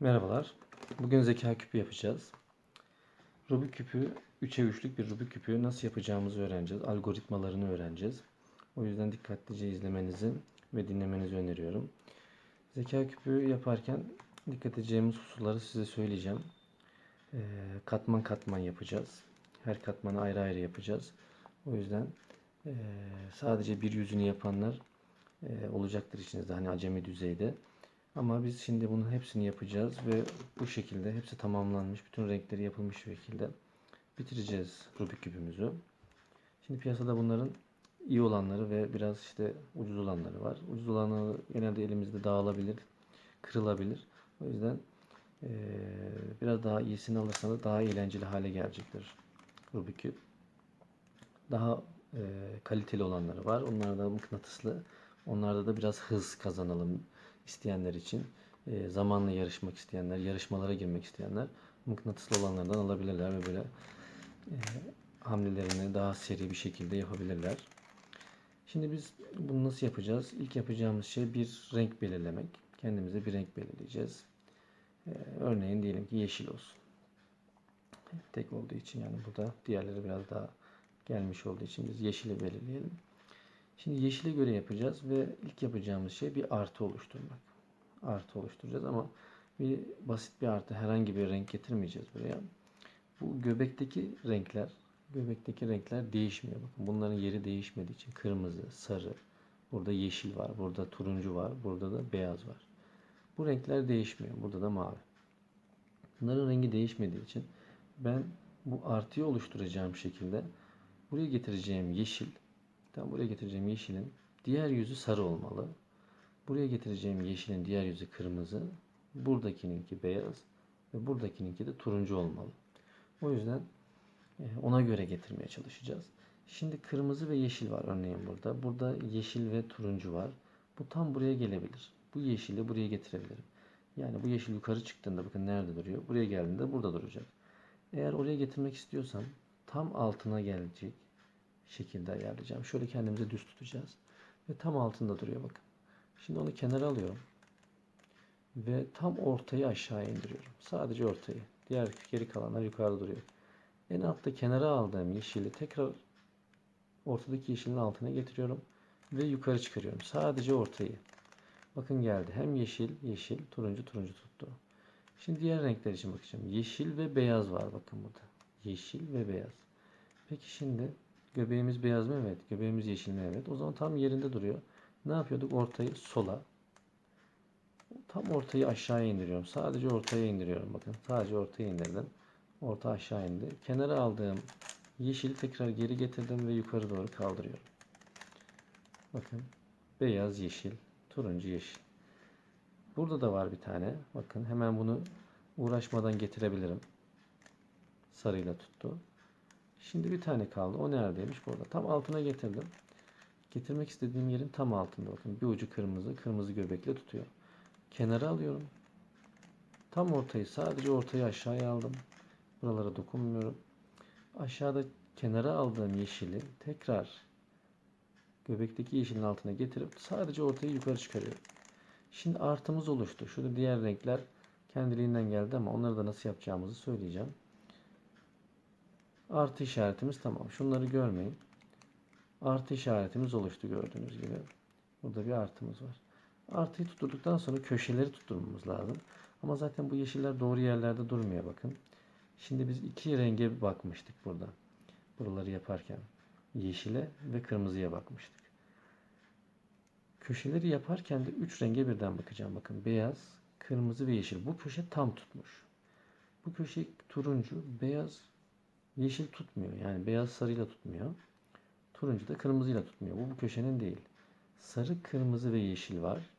Merhabalar. Bugün zeka küpü yapacağız. Rubik küpü 3'e 3'lük bir Rubik küpü nasıl yapacağımızı öğreneceğiz. Algoritmalarını öğreneceğiz. O yüzden dikkatlice izlemenizi ve dinlemenizi öneriyorum. Zeka küpü yaparken dikkat edeceğimiz hususları size söyleyeceğim. Ee, katman katman yapacağız. Her katmanı ayrı ayrı yapacağız. O yüzden ee, sadece bir yüzünü yapanlar ee, olacaktır içinizde hani acemi düzeyde. Ama biz şimdi bunun hepsini yapacağız ve bu şekilde hepsi tamamlanmış, bütün renkleri yapılmış şekilde bitireceğiz Rubik küpümüzü. Şimdi piyasada bunların iyi olanları ve biraz işte ucuz olanları var. Ucuz olanları genelde elimizde dağılabilir, kırılabilir. O yüzden biraz daha iyisini alırsanız daha eğlenceli hale gelecektir Rubik küp. Daha kaliteli olanları var. Onlar da mıknatıslı. Onlarda da biraz hız kazanalım isteyenler için. eee, zamanla yarışmak isteyenler, yarışmalara girmek isteyenler mıknatıslı olanlardan alabilirler ve böyle eee, hamlelerini daha seri bir şekilde yapabilirler. Şimdi biz bunu nasıl yapacağız? İlk yapacağımız şey bir renk belirlemek. Kendimize bir renk belirleyeceğiz. Eee, örneğin diyelim ki yeşil olsun. Tek olduğu için yani burada diğerleri biraz daha gelmiş olduğu için biz yeşili belirleyelim. Şimdi yeşile göre yapacağız ve ilk yapacağımız şey bir artı oluşturmak. Artı oluşturacağız ama bir basit bir artı herhangi bir renk getirmeyeceğiz buraya. Bu göbekteki renkler, göbekteki renkler değişmiyor. Bakın bunların yeri değişmediği için kırmızı, sarı, burada yeşil var, burada turuncu var, burada da beyaz var. Bu renkler değişmiyor. Burada da mavi. Bunların rengi değişmediği için ben bu artıyı oluşturacağım şekilde buraya getireceğim yeşil, tam buraya getireceğim yeşilin diğer yüzü sarı olmalı. Buraya getireceğim yeşilin diğer yüzü kırmızı, buradakininki beyaz ve buradakininki de turuncu olmalı. O yüzden e, ona göre getirmeye çalışacağız. Şimdi kırmızı ve yeşil var örneğin burada. Burada yeşil ve turuncu var. Bu tam buraya gelebilir. Bu yeşili buraya getirebilirim. Yani bu yeşil yukarı çıktığında bakın nerede duruyor? Buraya geldiğinde burada duracak. Eğer oraya getirmek istiyorsam tam altına gelecek şekilde ayarlayacağım. Şöyle kendimize düz tutacağız. Ve tam altında duruyor bakın. Şimdi onu kenara alıyorum. Ve tam ortayı aşağı indiriyorum. Sadece ortayı. Diğer geri kalanlar yukarıda duruyor. En altta kenara aldığım yeşili tekrar ortadaki yeşilin altına getiriyorum. Ve yukarı çıkarıyorum. Sadece ortayı. Bakın geldi. Hem yeşil, yeşil, turuncu, turuncu tuttu. Şimdi diğer renkler için bakacağım. Yeşil ve beyaz var bakın burada. Yeşil ve beyaz. Peki şimdi göbeğimiz beyaz mı? Evet. Göbeğimiz yeşil mi? Evet. O zaman tam yerinde duruyor. Ne yapıyorduk? Ortayı sola. Tam ortayı aşağıya indiriyorum. Sadece ortaya indiriyorum. Bakın sadece ortaya indirdim. Orta aşağı indi. Kenara aldığım yeşili tekrar geri getirdim ve yukarı doğru kaldırıyorum. Bakın beyaz yeşil, turuncu yeşil. Burada da var bir tane. Bakın hemen bunu uğraşmadan getirebilirim. Sarıyla tuttu. Şimdi bir tane kaldı. O neredeymiş? Burada. Tam altına getirdim. Getirmek istediğim yerin tam altında. Bakın bir ucu kırmızı. Kırmızı göbekle tutuyor. Kenara alıyorum. Tam ortayı sadece ortayı aşağıya aldım. Buralara dokunmuyorum. Aşağıda kenara aldığım yeşili tekrar göbekteki yeşilin altına getirip sadece ortayı yukarı çıkarıyorum. Şimdi artımız oluştu. Şurada diğer renkler kendiliğinden geldi ama onları da nasıl yapacağımızı söyleyeceğim. Artı işaretimiz tamam. Şunları görmeyin. Artı işaretimiz oluştu gördüğünüz gibi. Burada bir artımız var. Artıyı tutturduktan sonra köşeleri tutturmamız lazım. Ama zaten bu yeşiller doğru yerlerde durmuyor bakın. Şimdi biz iki renge bakmıştık burada. Buraları yaparken. Yeşile ve kırmızıya bakmıştık. Köşeleri yaparken de üç renge birden bakacağım. Bakın beyaz, kırmızı ve yeşil. Bu köşe tam tutmuş. Bu köşe turuncu, beyaz, yeşil tutmuyor. Yani beyaz sarıyla tutmuyor. Turuncu da kırmızıyla tutmuyor. Bu bu köşenin değil. Sarı, kırmızı ve yeşil var.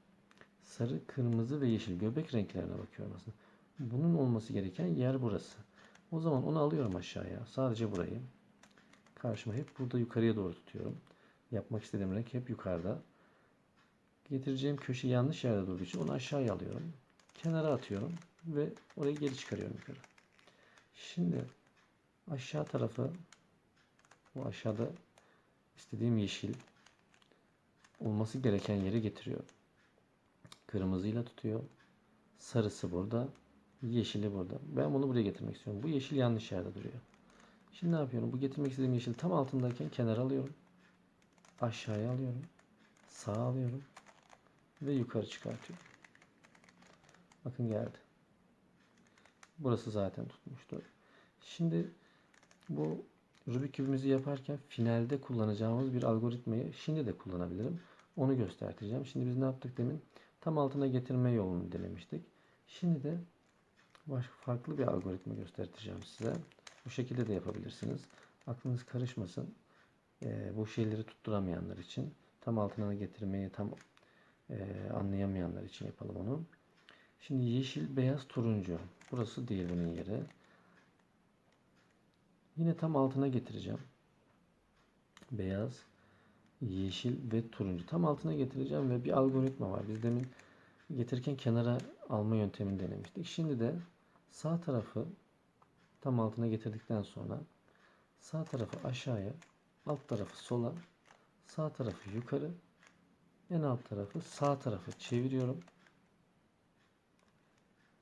Sarı, kırmızı ve yeşil göbek renklerine bakıyorum aslında. Bunun olması gereken yer burası. O zaman onu alıyorum aşağıya. Sadece burayı. Karşıma hep burada yukarıya doğru tutuyorum. Yapmak istediğim renk hep yukarıda. Getireceğim köşe yanlış yerde durduğu için onu aşağıya alıyorum. Kenara atıyorum ve orayı geri çıkarıyorum yukarı. Şimdi aşağı tarafı bu aşağıda istediğim yeşil olması gereken yere getiriyor. Kırmızıyla tutuyor. Sarısı burada. Yeşili burada. Ben bunu buraya getirmek istiyorum. Bu yeşil yanlış yerde duruyor. Şimdi ne yapıyorum? Bu getirmek istediğim yeşil tam altındayken kenara alıyorum. Aşağıya alıyorum. Sağa alıyorum. Ve yukarı çıkartıyorum. Bakın geldi. Burası zaten tutmuştu. Şimdi bu Rubik kübümüzü yaparken finalde kullanacağımız bir algoritmayı şimdi de kullanabilirim. Onu göstereceğim. Şimdi biz ne yaptık demin? Tam altına getirme yolunu denemiştik. Şimdi de başka farklı bir algoritma göstereceğim size. Bu şekilde de yapabilirsiniz. Aklınız karışmasın. Ee, bu şeyleri tutturamayanlar için tam altına getirmeyi tam e, anlayamayanlar için yapalım onu. Şimdi yeşil, beyaz, turuncu. Burası değil bunun yeri. Yine tam altına getireceğim. Beyaz, yeşil ve turuncu. Tam altına getireceğim ve bir algoritma var. Biz demin getirirken kenara alma yöntemini denemiştik. Şimdi de sağ tarafı tam altına getirdikten sonra sağ tarafı aşağıya, alt tarafı sola, sağ tarafı yukarı, en alt tarafı sağ tarafı çeviriyorum.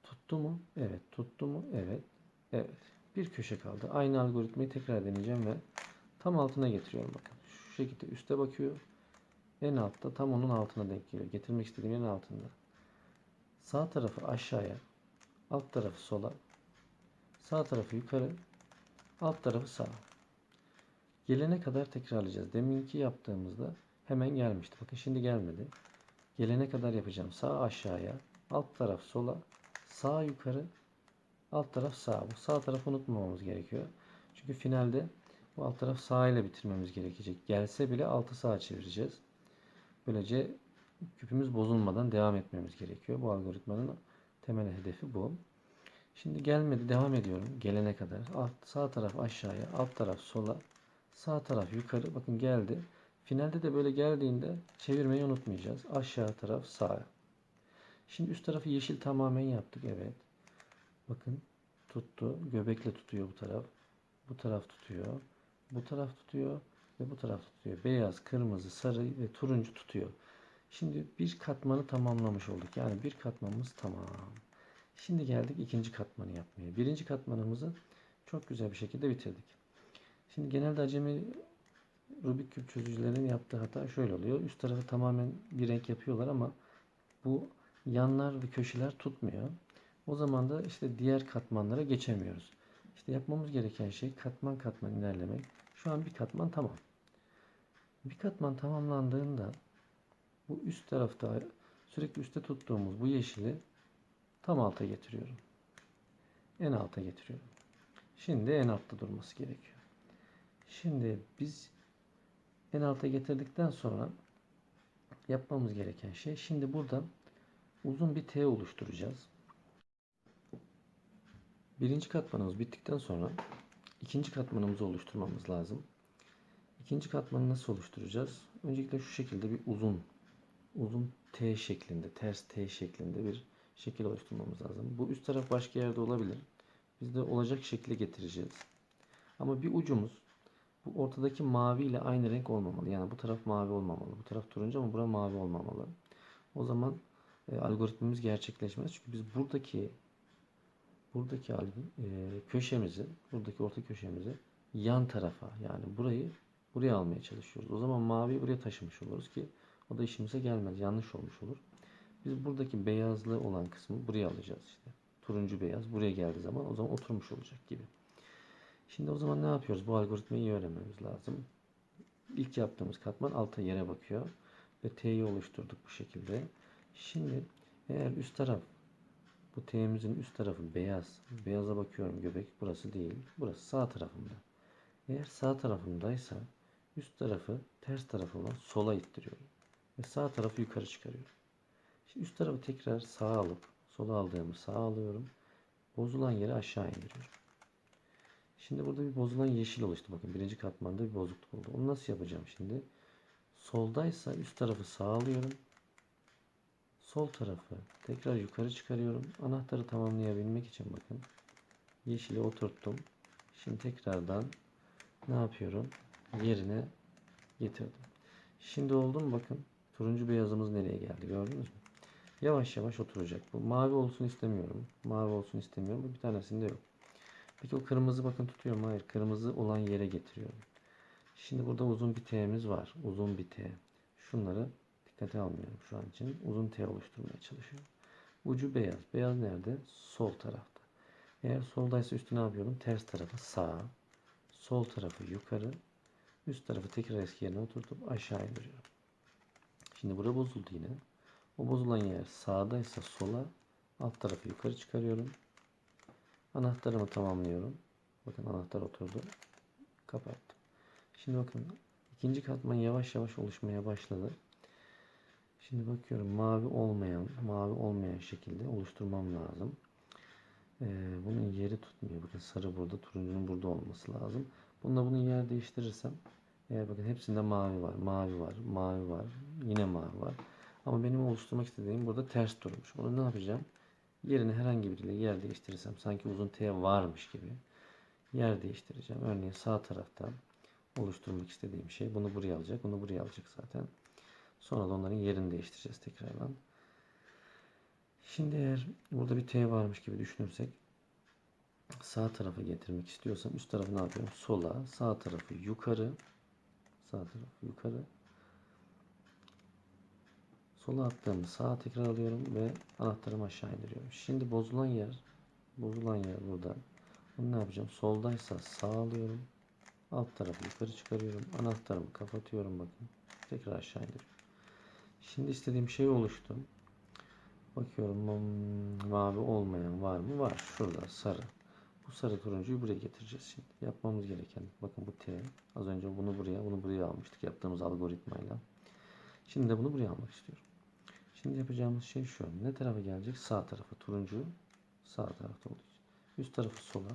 Tuttu mu? Evet. Tuttu mu? Evet. Evet. Bir köşe kaldı. Aynı algoritmayı tekrar deneyeceğim ve tam altına getiriyorum bakın. Şu şekilde üste bakıyor. En altta tam onun altına denk geliyor. Getirmek istediğim en altında. Sağ tarafı aşağıya, alt tarafı sola, sağ tarafı yukarı, alt tarafı sağa. Gelene kadar tekrarlayacağız. Deminki yaptığımızda hemen gelmişti. Bakın şimdi gelmedi. Gelene kadar yapacağım. Sağ aşağıya, alt taraf sola, sağ yukarı, alt taraf sağ. Bu sağ tarafı unutmamamız gerekiyor. Çünkü finalde bu alt taraf sağ ile bitirmemiz gerekecek. Gelse bile altı sağa çevireceğiz. Böylece küpümüz bozulmadan devam etmemiz gerekiyor. Bu algoritmanın temel hedefi bu. Şimdi gelmedi devam ediyorum gelene kadar. Alt, sağ taraf aşağıya, alt taraf sola, sağ taraf yukarı. Bakın geldi. Finalde de böyle geldiğinde çevirmeyi unutmayacağız. Aşağı taraf sağa. Şimdi üst tarafı yeşil tamamen yaptık. Evet. Bakın tuttu. Göbekle tutuyor bu taraf. Bu taraf tutuyor. Bu taraf tutuyor. Ve bu taraf tutuyor. Beyaz, kırmızı, sarı ve turuncu tutuyor. Şimdi bir katmanı tamamlamış olduk. Yani bir katmanımız tamam. Şimdi geldik ikinci katmanı yapmaya. Birinci katmanımızı çok güzel bir şekilde bitirdik. Şimdi genelde acemi Rubik küp çözücülerin yaptığı hata şöyle oluyor. Üst tarafı tamamen bir renk yapıyorlar ama bu yanlar ve köşeler tutmuyor. O zaman da işte diğer katmanlara geçemiyoruz. İşte yapmamız gereken şey katman katman ilerlemek. Şu an bir katman tamam. Bir katman tamamlandığında bu üst tarafta sürekli üstte tuttuğumuz bu yeşili tam alta getiriyorum. En alta getiriyorum. Şimdi en altta durması gerekiyor. Şimdi biz en alta getirdikten sonra yapmamız gereken şey şimdi buradan uzun bir T oluşturacağız. Birinci katmanımız bittikten sonra ikinci katmanımızı oluşturmamız lazım. İkinci katmanı nasıl oluşturacağız? Öncelikle şu şekilde bir uzun uzun T şeklinde, ters T şeklinde bir şekil oluşturmamız lazım. Bu üst taraf başka yerde olabilir. Biz de olacak şekilde getireceğiz. Ama bir ucumuz bu ortadaki mavi ile aynı renk olmamalı. Yani bu taraf mavi olmamalı. Bu taraf turuncu ama bura mavi olmamalı. O zaman e, algoritmamız gerçekleşmez. Çünkü biz buradaki buradaki e, köşemizi, buradaki orta köşemizi yan tarafa yani burayı buraya almaya çalışıyoruz. O zaman mavi buraya taşımış oluruz ki o da işimize gelmez. Yanlış olmuş olur. Biz buradaki beyazlı olan kısmı buraya alacağız işte. Turuncu beyaz buraya geldiği zaman o zaman oturmuş olacak gibi. Şimdi o zaman ne yapıyoruz? Bu algoritmayı iyi öğrenmemiz lazım. İlk yaptığımız katman alta yere bakıyor. Ve T'yi oluşturduk bu şekilde. Şimdi eğer üst taraf bu T'imizin üst tarafı beyaz. Beyaza bakıyorum göbek. Burası değil. Burası sağ tarafımda. Eğer sağ tarafımdaysa üst tarafı ters tarafı olan sola ittiriyorum. Ve sağ tarafı yukarı çıkarıyorum. Şimdi üst tarafı tekrar sağa alıp sola aldığımı sağa alıyorum. Bozulan yeri aşağı indiriyorum. Şimdi burada bir bozulan yeşil oluştu. Bakın birinci katmanda bir bozukluk oldu. Onu nasıl yapacağım şimdi? Soldaysa üst tarafı sağa alıyorum. Sol tarafı tekrar yukarı çıkarıyorum. Anahtarı tamamlayabilmek için bakın. Yeşili oturttum. Şimdi tekrardan ne yapıyorum? Yerine getirdim. Şimdi oldu mu bakın. Turuncu beyazımız nereye geldi gördünüz mü? Yavaş yavaş oturacak. Bu mavi olsun istemiyorum. Mavi olsun istemiyorum. Bu bir tanesinde yok. Peki o kırmızı bakın tutuyorum. Hayır. Kırmızı olan yere getiriyorum. Şimdi burada uzun bir T'miz var. Uzun bir T. Şunları dikkate almıyorum şu an için. Uzun T oluşturmaya çalışıyorum. Ucu beyaz. Beyaz nerede? Sol tarafta. Eğer soldaysa üstü ne yapıyorum? Ters tarafı sağa. Sol tarafı yukarı. Üst tarafı tekrar eski yerine oturtup aşağı indiriyorum. Şimdi bura bozuldu yine. O bozulan yer sağdaysa sola. Alt tarafı yukarı çıkarıyorum. Anahtarımı tamamlıyorum. Bakın anahtar oturdu. Kapattım. Şimdi bakın ikinci katman yavaş yavaş oluşmaya başladı. Şimdi bakıyorum mavi olmayan, mavi olmayan şekilde oluşturmam lazım. Ee, bunun yeri tutmuyor. Bakın sarı burada, turuncunun burada olması lazım. Bununla bunun yer değiştirirsem eğer bakın hepsinde mavi var, mavi var, mavi var, yine mavi var. Ama benim oluşturmak istediğim burada ters durmuş. Onu ne yapacağım? Yerini herhangi biriyle yer değiştirirsem sanki uzun T varmış gibi yer değiştireceğim. Örneğin sağ tarafta oluşturmak istediğim şey bunu buraya alacak, bunu buraya alacak zaten. Sonra da onların yerini değiştireceğiz tekrardan. Şimdi eğer burada bir T varmış gibi düşünürsek sağ tarafa getirmek istiyorsam üst tarafı ne yapıyorum? Sola, sağ tarafı yukarı, sağ tarafı yukarı. Sola attığımı sağa tekrar alıyorum ve anahtarımı aşağı indiriyorum. Şimdi bozulan yer, bozulan yer burada. Bunu ne yapacağım? Soldaysa sağ alıyorum. Alt tarafı yukarı çıkarıyorum. Anahtarımı kapatıyorum bakın. Tekrar aşağı indiriyorum. Şimdi istediğim şey oluştu. Bakıyorum hmm, mavi olmayan var mı? Var. Şurada sarı. Bu sarı turuncuyu buraya getireceğiz şimdi. Yapmamız gereken bakın bu T. Az önce bunu buraya, bunu buraya almıştık yaptığımız algoritmayla. Şimdi de bunu buraya almak istiyorum. Şimdi yapacağımız şey şu. Ne tarafa gelecek? Sağ tarafa. Turuncu sağ tarafta olacak. Üst tarafı sola.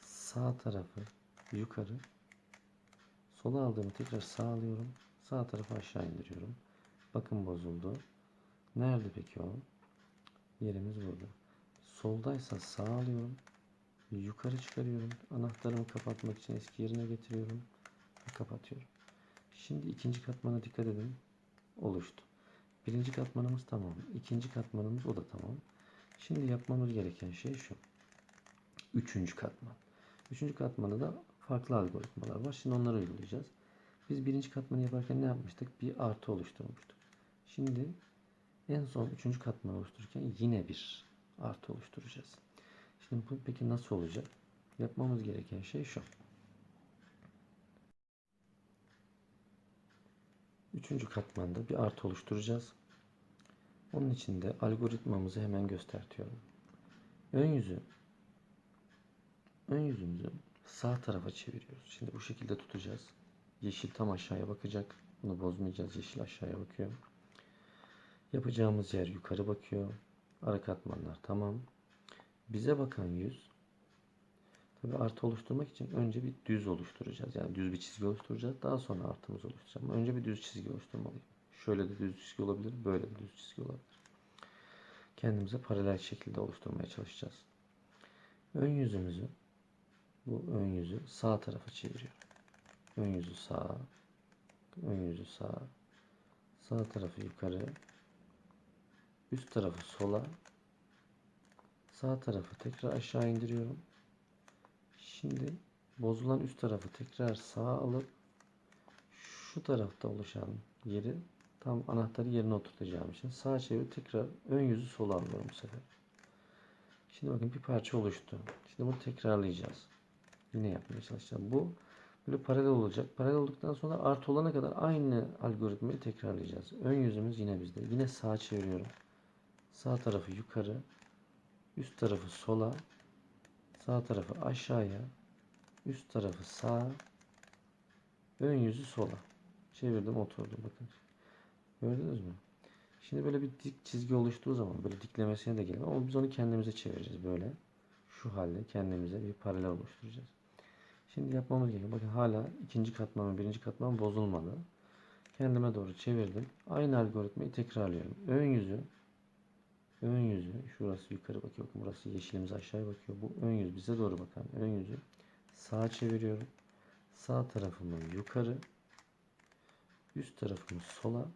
Sağ tarafı yukarı. Sola aldığımı tekrar sağ alıyorum. Sağ tarafı aşağı indiriyorum. Bakın bozuldu. Nerede peki o? Yerimiz burada. Soldaysa sağ alıyorum. Yukarı çıkarıyorum. Anahtarımı kapatmak için eski yerine getiriyorum. Ve kapatıyorum. Şimdi ikinci katmana dikkat edin. Oluştu. Birinci katmanımız tamam. İkinci katmanımız o da tamam. Şimdi yapmamız gereken şey şu. Üçüncü katman. Üçüncü katmanda da farklı algoritmalar var. Şimdi onları uygulayacağız. Biz birinci katmanı yaparken ne yapmıştık? Bir artı oluşturmuştuk. Şimdi en son üçüncü katmanı oluştururken yine bir artı oluşturacağız. Şimdi bu peki nasıl olacak? Yapmamız gereken şey şu. Üçüncü katmanda bir artı oluşturacağız. Onun için de algoritmamızı hemen göstertiyorum. Ön yüzü ön yüzümüzü sağ tarafa çeviriyoruz. Şimdi bu şekilde tutacağız. Yeşil tam aşağıya bakacak. Bunu bozmayacağız. Yeşil aşağıya bakıyor. Yapacağımız yer yukarı bakıyor. Ara katmanlar tamam. Bize bakan yüz tabi artı oluşturmak için önce bir düz oluşturacağız. Yani düz bir çizgi oluşturacağız. Daha sonra artımız oluşturacağız. Ama önce bir düz çizgi oluşturmalıyım. Şöyle de düz çizgi olabilir. Böyle de düz çizgi olabilir. Kendimize paralel şekilde oluşturmaya çalışacağız. Ön yüzümüzü bu ön yüzü sağ tarafa çeviriyorum. Ön yüzü sağ. Ön yüzü sağ. Sağ tarafı yukarı. Üst tarafı sola. Sağ tarafı tekrar aşağı indiriyorum. Şimdi bozulan üst tarafı tekrar sağa alıp şu tarafta oluşan yeri tam anahtarı yerine oturtacağım için sağa çevir tekrar ön yüzü sola alıyorum bu sefer. Şimdi bakın bir parça oluştu. Şimdi bunu tekrarlayacağız. Yine yapmaya çalışacağım. Bu böyle paralel olacak. Paralel olduktan sonra artı olana kadar aynı algoritmayı tekrarlayacağız. Ön yüzümüz yine bizde. Yine sağa çeviriyorum. Sağ tarafı yukarı. Üst tarafı sola. Sağ tarafı aşağıya. Üst tarafı sağa. Ön yüzü sola. Çevirdim oturdu bakın. Gördünüz mü? Şimdi böyle bir dik çizgi oluştuğu zaman böyle diklemesine de geliyor ama biz onu kendimize çevireceğiz böyle. Şu halde kendimize bir paralel oluşturacağız. Şimdi yapmamız gerekiyor. Bakın hala ikinci katman ve birinci katman bozulmadı. Kendime doğru çevirdim. Aynı algoritmayı tekrarlıyorum. Ön yüzü ön yüzü şurası yukarı bakıyor. Burası yeşilimiz aşağıya bakıyor. Bu ön yüz bize doğru bakan ön yüzü sağa çeviriyorum. Sağ tarafımı yukarı üst tarafımı sola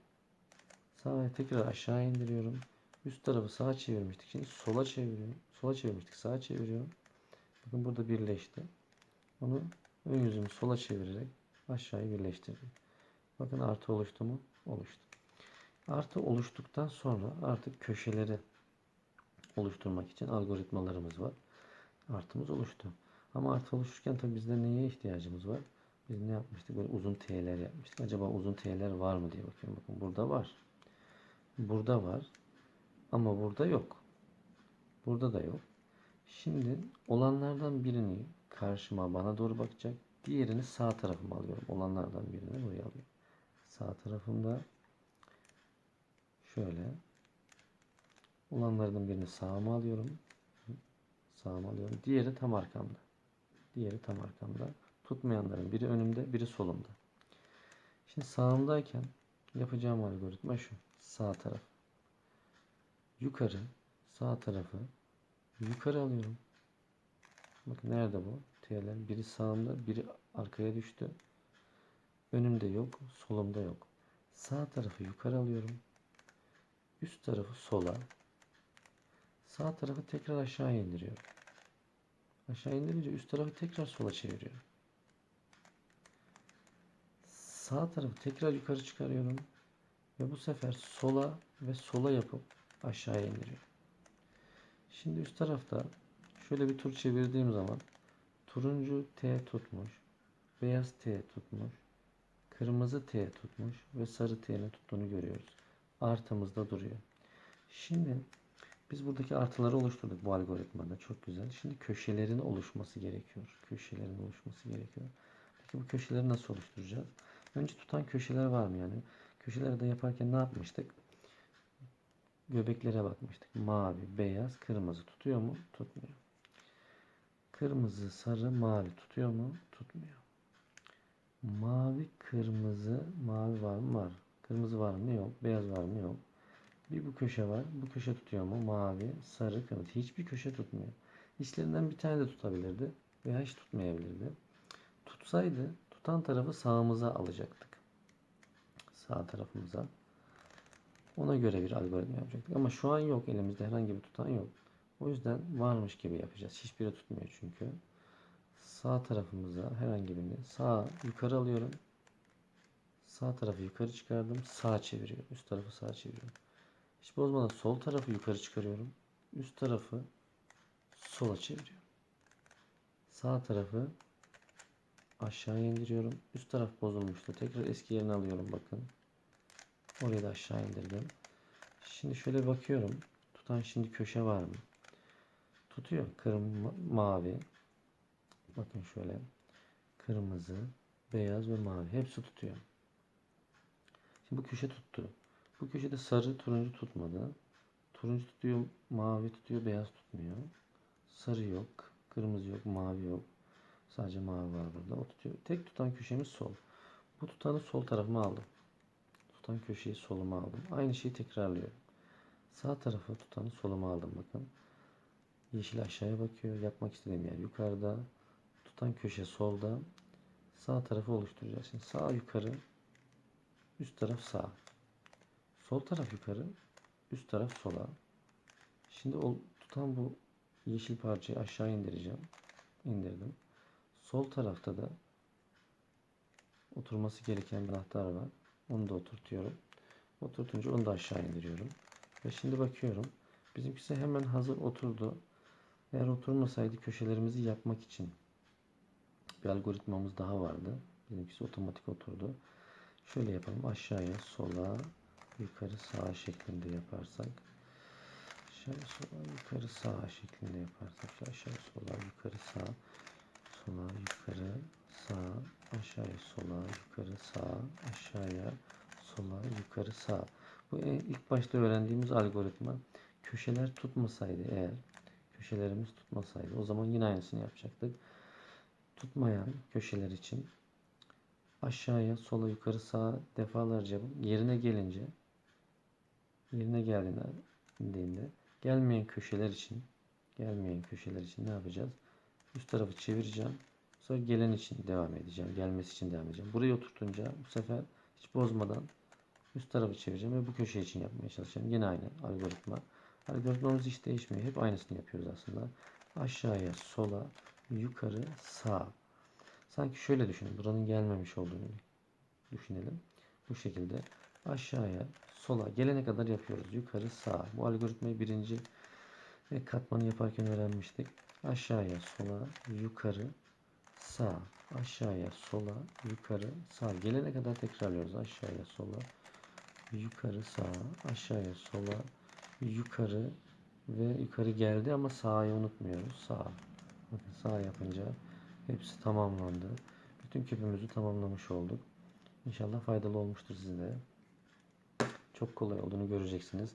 Sağa tekrar aşağı indiriyorum. Üst tarafı sağa çevirmiştik. Şimdi sola çeviriyorum. Sola çevirmiştik. Sağa çeviriyorum. Bakın burada birleşti. Onu ön yüzümü sola çevirerek aşağıya birleştirdim. Bakın artı oluştu mu? Oluştu. Artı oluştuktan sonra artık köşeleri oluşturmak için algoritmalarımız var. Artımız oluştu. Ama artı oluşurken tabii bizde neye ihtiyacımız var? Biz ne yapmıştık? Böyle uzun T'ler yapmıştık. Acaba uzun T'ler var mı diye bakıyorum. Bakın burada var. Burada var. Ama burada yok. Burada da yok. Şimdi olanlardan birini karşıma bana doğru bakacak. Diğerini sağ tarafıma alıyorum. Olanlardan birini buraya alıyorum. Sağ tarafımda şöyle olanlardan birini sağıma alıyorum. Sağıma alıyorum. Diğeri tam arkamda. Diğeri tam arkamda. Tutmayanların biri önümde, biri solumda. Şimdi sağımdayken yapacağım algoritma şu. Sağ taraf. Yukarı, sağ tarafı yukarı alıyorum. Bakın nerede bu? T'ler. Biri sağımda, biri arkaya düştü. Önümde yok, solumda yok. Sağ tarafı yukarı alıyorum. Üst tarafı sola. Sağ tarafı tekrar aşağı indiriyorum. Aşağı indirince üst tarafı tekrar sola çeviriyorum. Sağ tarafı tekrar yukarı çıkarıyorum. Ve bu sefer sola ve sola yapıp aşağıya indiriyorum. Şimdi üst tarafta şöyle bir tur çevirdiğim zaman turuncu T tutmuş, beyaz T tutmuş, kırmızı T tutmuş ve sarı T'nin tuttuğunu görüyoruz. Artımızda duruyor. Şimdi biz buradaki artıları oluşturduk bu algoritmada. Çok güzel. Şimdi köşelerin oluşması gerekiyor. Köşelerin oluşması gerekiyor. Peki bu köşeleri nasıl oluşturacağız? Önce tutan köşeler var mı yani? Köşeleri de yaparken ne yapmıştık? Göbeklere bakmıştık. Mavi, beyaz, kırmızı tutuyor mu? Tutmuyor. Kırmızı, sarı, mavi tutuyor mu? Tutmuyor. Mavi, kırmızı, mavi var mı? Var. Kırmızı var mı? Yok. Beyaz var mı? Yok. Bir bu köşe var. Bu köşe tutuyor mu? Mavi, sarı, kırmızı. Hiçbir köşe tutmuyor. İçlerinden bir tane de tutabilirdi. Veya hiç tutmayabilirdi. Tutsaydı tutan tarafı sağımıza alacaktık. Sağ tarafımıza. Ona göre bir algoritma yapacaktık. Ama şu an yok. Elimizde herhangi bir tutan yok. O yüzden varmış gibi yapacağız. Hiçbiri tutmuyor çünkü. Sağ tarafımıza herhangi birini sağ yukarı alıyorum. Sağ tarafı yukarı çıkardım. Sağ çeviriyorum. Üst tarafı sağ çeviriyorum. Hiç bozmadan sol tarafı yukarı çıkarıyorum. Üst tarafı sola çeviriyorum. Sağ tarafı aşağı indiriyorum. Üst taraf bozulmuştu. Tekrar eski yerine alıyorum bakın. Orayı da aşağı indirdim. Şimdi şöyle bakıyorum. Tutan şimdi köşe var mı? Tutuyor. Kırmızı, mavi. Bakın şöyle. Kırmızı, beyaz ve mavi. Hepsi tutuyor. Şimdi bu köşe tuttu. Bu köşede sarı, turuncu tutmadı. Turuncu tutuyor, mavi tutuyor, beyaz tutmuyor. Sarı yok, kırmızı yok, mavi yok. Sadece mavi var burada. O tutuyor. Tek tutan köşemiz sol. Bu tutanı sol tarafıma aldım. Tutan köşeyi soluma aldım. Aynı şeyi tekrarlıyorum. Sağ tarafı tutanı soluma aldım bakın. Yeşil aşağıya bakıyor. Yapmak istediğim yer yukarıda. Tutan köşe solda. Sağ tarafı oluşturacağız. Şimdi sağ yukarı. Üst taraf sağ. Sol taraf yukarı. Üst taraf sola. Şimdi o tutan bu yeşil parçayı aşağı indireceğim. İndirdim. Sol tarafta da oturması gereken bir anahtar var. Onu da oturtuyorum. Oturtunca onu da aşağı indiriyorum. Ve şimdi bakıyorum. Bizimkisi hemen hazır oturdu. Eğer oturmasaydı köşelerimizi yapmak için bir algoritmamız daha vardı. Bizimkisi otomatik oturdu. Şöyle yapalım. Aşağıya, sola, yukarı, sağa şeklinde yaparsak. Aşağı, sola, yukarı, sağa şeklinde yaparsak. Aşağı, sola, yukarı, sağa, sola, yukarı, sağa, aşağıya, sola, yukarı, sağa, aşağıya, sola, yukarı, sağa. Bu ilk başta öğrendiğimiz algoritma köşeler tutmasaydı eğer köşelerimiz tutmasaydı o zaman yine aynısını yapacaktık. Tutmayan köşeler için aşağıya, sola, yukarı, sağa defalarca yerine gelince yerine geldiğinde gelmeyen köşeler için gelmeyen köşeler için ne yapacağız? Üst tarafı çevireceğim. Sonra gelen için devam edeceğim. Gelmesi için devam edeceğim. Burayı oturtunca bu sefer hiç bozmadan Üst tarafı çevireceğim ve bu köşe için yapmaya çalışacağım. Yine aynı algoritma. Algoritmamız hiç değişmiyor. Hep aynısını yapıyoruz aslında. Aşağıya, sola, yukarı, sağa. Sanki şöyle düşünün. Buranın gelmemiş olduğunu düşünelim. Bu şekilde aşağıya, sola gelene kadar yapıyoruz. Yukarı, sağa. Bu algoritmayı birinci e, katmanı yaparken öğrenmiştik. Aşağıya, sola, yukarı, sağ. Aşağıya, sola, yukarı, sağ. Gelene kadar tekrarlıyoruz. Aşağıya, sola, yukarı, sağa. Aşağıya, sola, yukarı ve yukarı geldi ama sağı unutmuyoruz. Sağ. Bakın sağ yapınca hepsi tamamlandı. Bütün küpümüzü tamamlamış olduk. İnşallah faydalı olmuştur size. Çok kolay olduğunu göreceksiniz.